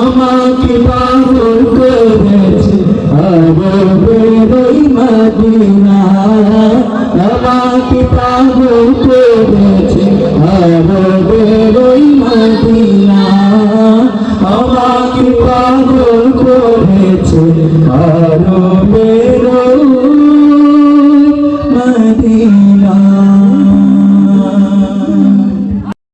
আমাকে পাগল করেছে। আবার বেরোই মদিনা আমাকে পাগল করেছে। আবার মদিনা আমাকে পাগল করেছে। আরও বেরো মদিনা